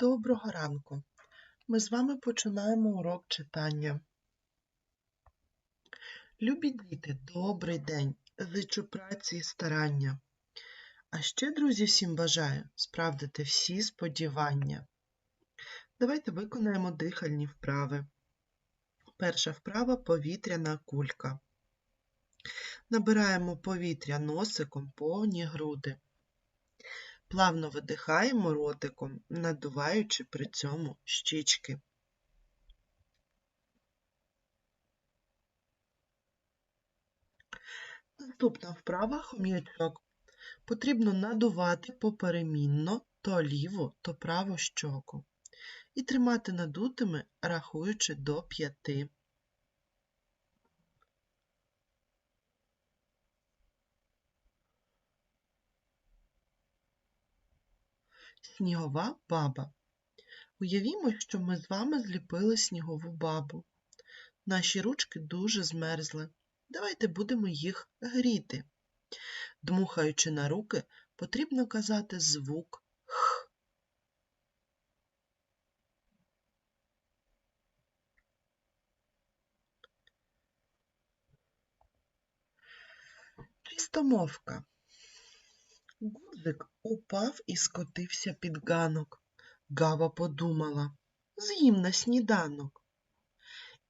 доброго ранку! Ми з вами починаємо урок читання. Любі діти, добрий день! Зичу праці і старання. А ще, друзі, всім бажаю справдити всі сподівання. Давайте виконаємо дихальні вправи. Перша вправа повітряна кулька. Набираємо повітря носиком повні груди. Плавно видихаємо ротиком, надуваючи при цьому щічки. Наступна вправа хом'ячок. Потрібно надувати поперемінно то ліву, то праву щоку. І тримати надутими, рахуючи до п'яти. Снігова баба. Уявімо, що ми з вами зліпили снігову бабу. Наші ручки дуже змерзли. Давайте будемо їх гріти. Дмухаючи на руки, потрібно казати звук Х. Чистомовка. Гудзик упав і скотився під ганок. Гава подумала з'їм на сніданок.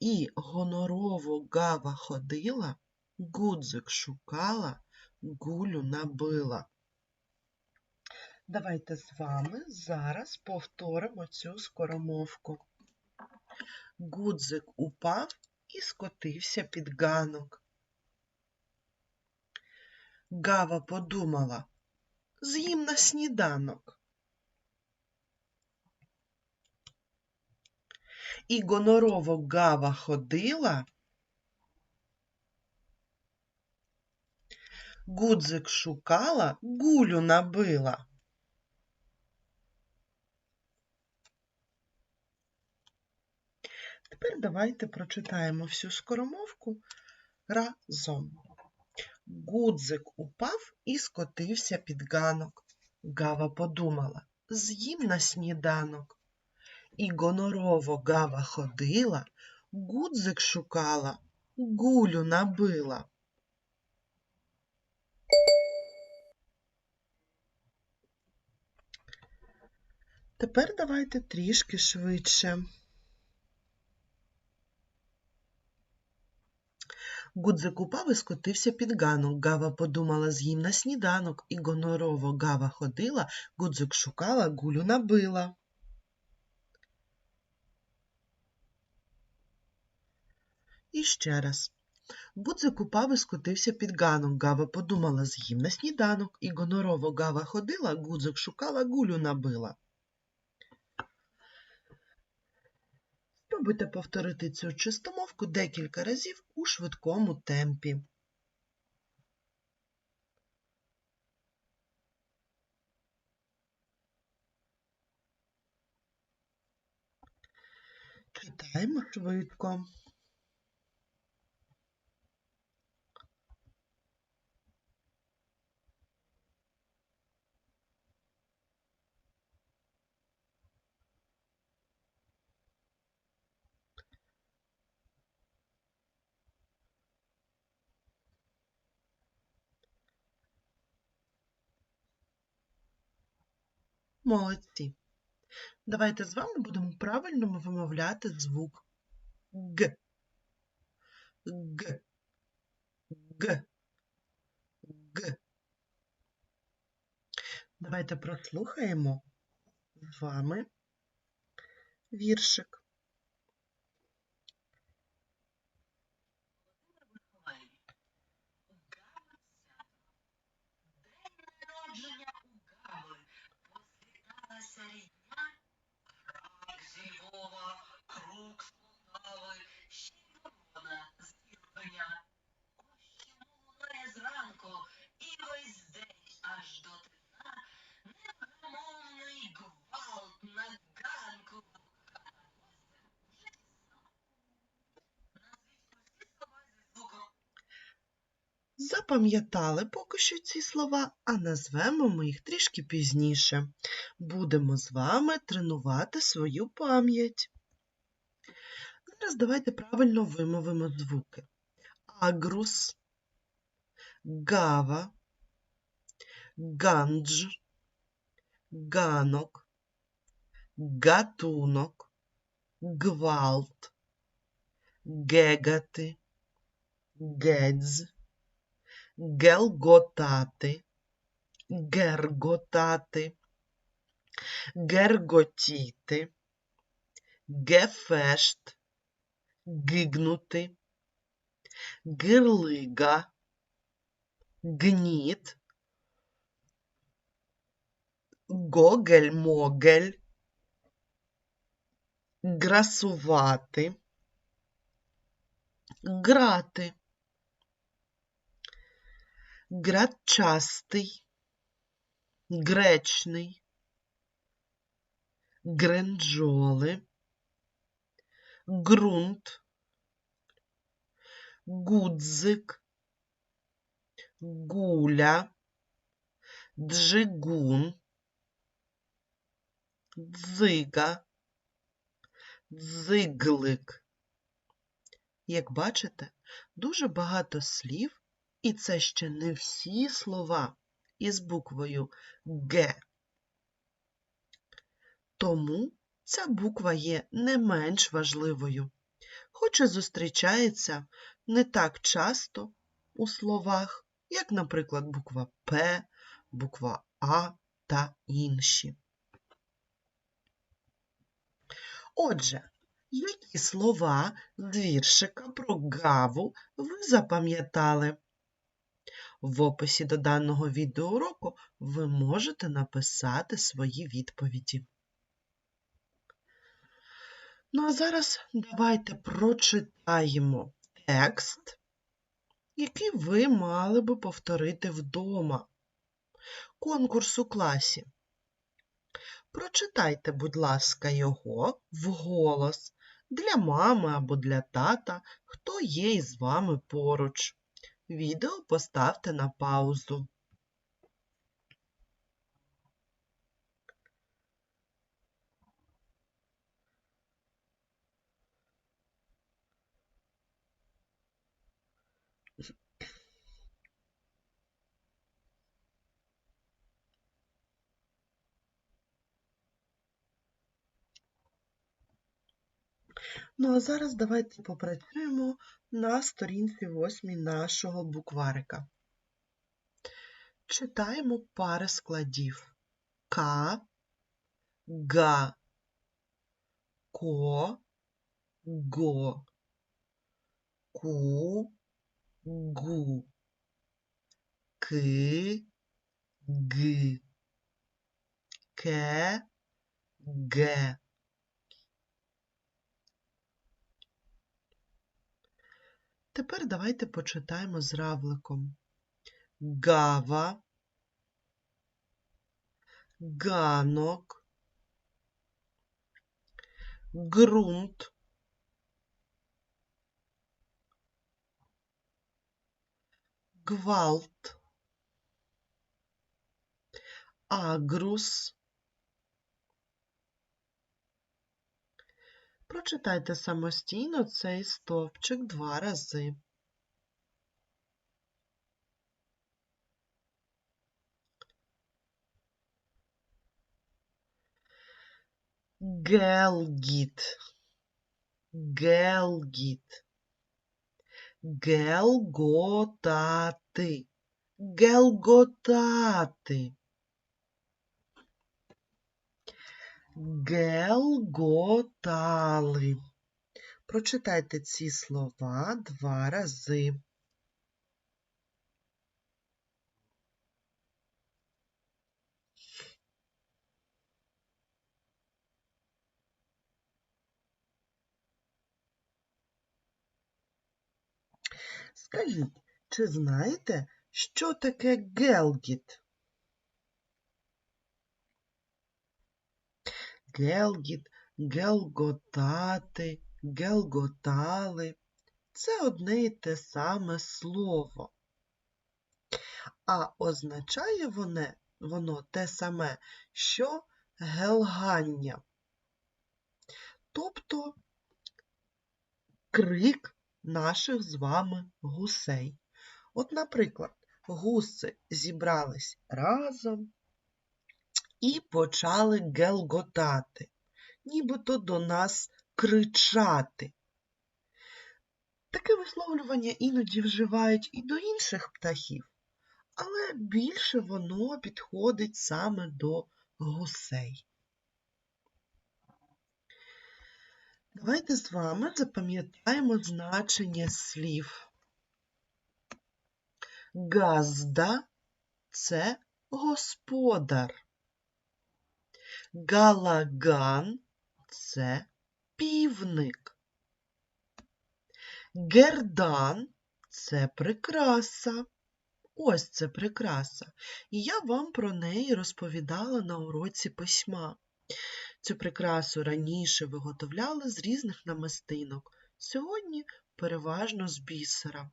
І гонорово гава ходила, гудзик шукала, гулю набила. Давайте з вами зараз повторимо цю скоромовку. Гудзик упав і скотився під ганок. Гава подумала з'їм на сніданок. І гонорово гава ходила, гудзик шукала, гулю набила. Тепер давайте прочитаємо всю скоромовку разом. Гудзик упав і скотився під ганок. Гава подумала з'їм на сніданок. І гонорово гава ходила, гудзик шукала, гулю набила. Тепер давайте трішки швидше. Гудзик упав і скотився під ганок. Гава подумала з'їм на сніданок, і гонорово гава ходила, гудзик шукала, гулю набила. І ще раз. Гудзик упав і скотився під ганок. Гава подумала з'їм на сніданок, і гонорово гава ходила, гудзик шукала, гулю набила. Спробуйте повторити цю чистомовку декілька разів у швидкому темпі. Читаємо швидко. Молодці. Давайте з вами будемо правильно вимовляти звук Г. Г. Г. Г. Давайте прослухаємо з вами віршик. Ось чому лунає зранку, і весь день аж до тина, невгамовний гвалт на ганку. Запам'ятали поки що ці слова, а назвемо ми їх трішки пізніше. будемо з вами тренувати свою пам'ять. Зараз давайте правильно вимовимо звуки. Агрус, гава, гандж, ганок, гатунок, гвалт, гегати, гедз, гелготати, герготати, герготіти, гефешт, гигнути, гирлига, гніт, гогель-могель, грасувати, грати, градчастий, гречний, гренджоли, ґрунт, гудзик, гуля, джигун, дзига, дзиглик. Як бачите, дуже багато слів, і це ще не всі слова із буквою Г. Тому ця буква є не менш важливою, хоч і зустрічається не так часто у словах, як, наприклад, буква П, буква А та інші. Отже, які слова з віршика про гаву ви запам'ятали? В описі до даного відеоуроку ви можете написати свої відповіді. Ну а зараз давайте прочитаємо текст, який ви мали би повторити вдома. Конкурс у класі. Прочитайте, будь ласка, його вголос для мами або для тата, хто є із вами поруч. Відео поставте на паузу. Ну а зараз давайте попрацюємо на сторінці 8 нашого букварика. Читаємо пари складів К, Га, Ко, Го, Ку, Гу, Ки, Г, Ке, Ге. Тепер давайте почитаємо з равликом. Гава, ганок, ґрунт, гвалт, агрус. Прочитайте самостійно цей стовпчик два рази. Гелгіт, гелгіт, гелготати, гелготати. Гелготали. Прочитайте ці слова два рази. Скажіть, чи знаєте, що таке гелгіт? Гелгіт, гелготати, гелготали це одне і те саме слово. А означає воно, воно те саме, що гелгання. Тобто крик наших з вами гусей. От, наприклад, гуси зібрались разом і почали гелготати, нібито до нас кричати. Таке висловлювання іноді вживають і до інших птахів, але більше воно підходить саме до гусей. Давайте з вами запам'ятаємо значення слів. Газда це господар. Галаган це півник. Гердан це прикраса. Ось це прикраса. І я вам про неї розповідала на уроці письма. Цю прикрасу раніше виготовляли з різних намистинок, сьогодні переважно з бісера.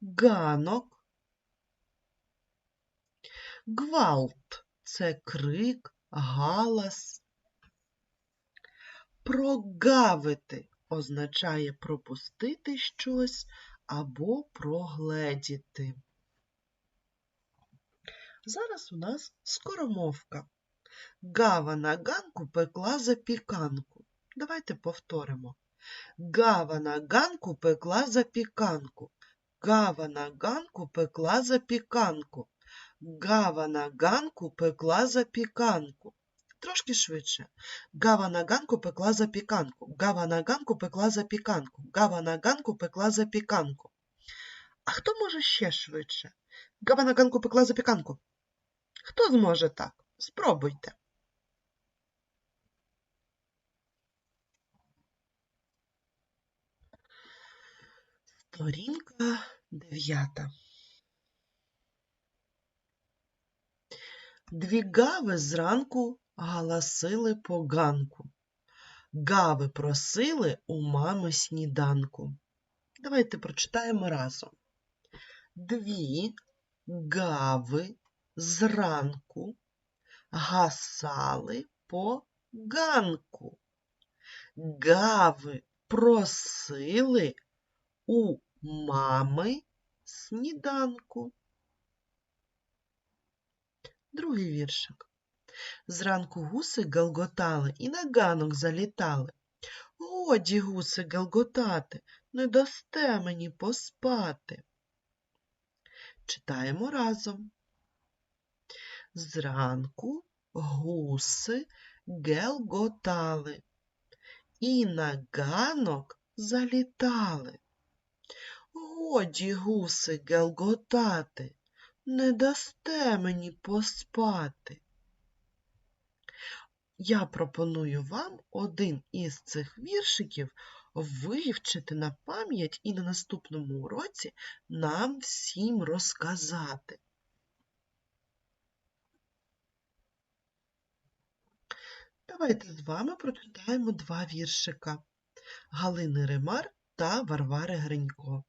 Ганок. Гвалт це крик, галас. Прогавити означає пропустити щось або прогледіти. Зараз у нас скоромовка. Гава на ганку пекла запіканку. Давайте повторимо. Гава на ганку пекла запіканку. Гава на ганку пекла запіканку. Гава на ганку пекла запіканку. Трошки швидше. Гава на ганку пекла запіканку. Гава на ганку пекла запіканку. Гава на ганку пекла запіканку. А хто може ще швидше? Гава на ганку пекла запіканку. Хто зможе так? Спробуйте. Сторінка дев'ята. Дві гави зранку галасили по ганку. Гави просили у мами сніданку. Давайте прочитаємо разом. Дві гави зранку гасали по ганку. Гави просили у мами сніданку. Другий віршик. Зранку гуси галготали і на ганок залітали. Годі, гуси, галготати, не дасте мені поспати. Читаємо разом. Зранку гуси гелготали і на ганок залітали. Годі, гуси, гелготати, не дасте мені поспати. Я пропоную вам один із цих віршиків вивчити на пам'ять і на наступному уроці нам всім розказати. Давайте з вами прочитаємо два віршика Галини Римар та Варвари Гринько.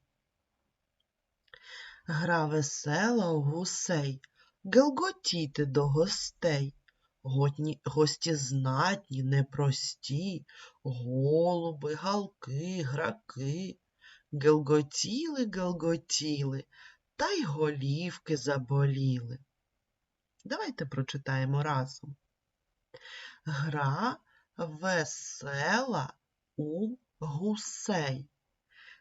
Гра весела у гусей, гелготіти до гостей. Готні, гості знатні, непрості, голуби, галки, граки. Гелготіли, гелготіли, та й голівки заболіли. Давайте прочитаємо разом. Гра весела у гусей.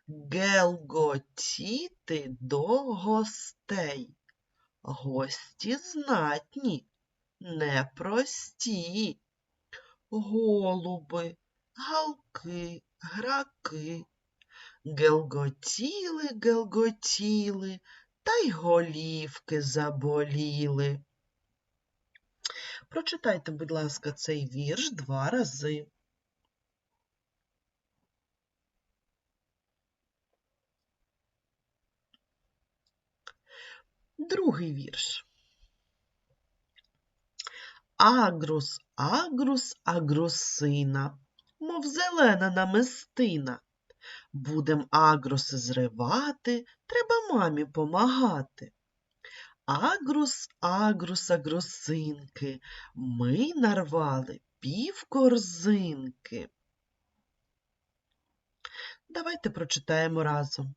Гелготіти до гостей. Гості знатні, непрості. Голуби, галки, граки. Гелготіли, гелготіли, та й голівки заболіли. Прочитайте, будь ласка, цей вірш два рази. Другий вірш. Агрус, агрус, агрусина, мов зелена намистина. Будем агруси зривати, треба мамі помагати. Агрус, агрус, агрусинки, ми нарвали пів корзинки. Давайте прочитаємо разом.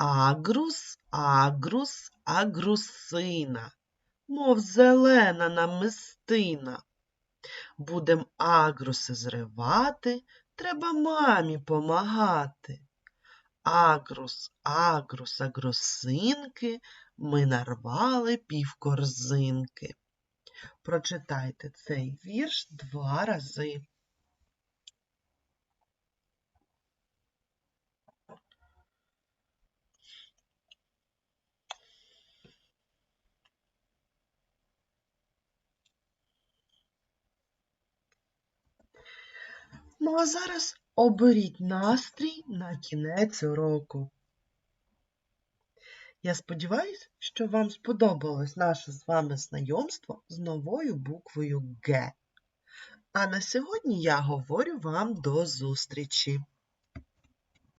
Агрус, агрус, агрусина, мов зелена намистина. Будем агруси зривати, треба мамі помагати. Агрус, агрус, агрусинки, ми нарвали півкорзинки. Прочитайте цей вірш два рази. Ну а зараз оберіть настрій на кінець року. Я сподіваюся, що вам сподобалось наше з вами знайомство з новою буквою Г. А на сьогодні я говорю вам до зустрічі.